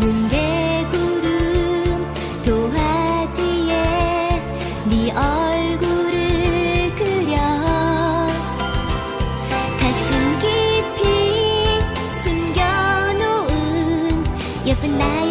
눈개구름 도화지에 네 얼굴을 그려. 가슴 깊이 숨겨놓은 예쁜 나의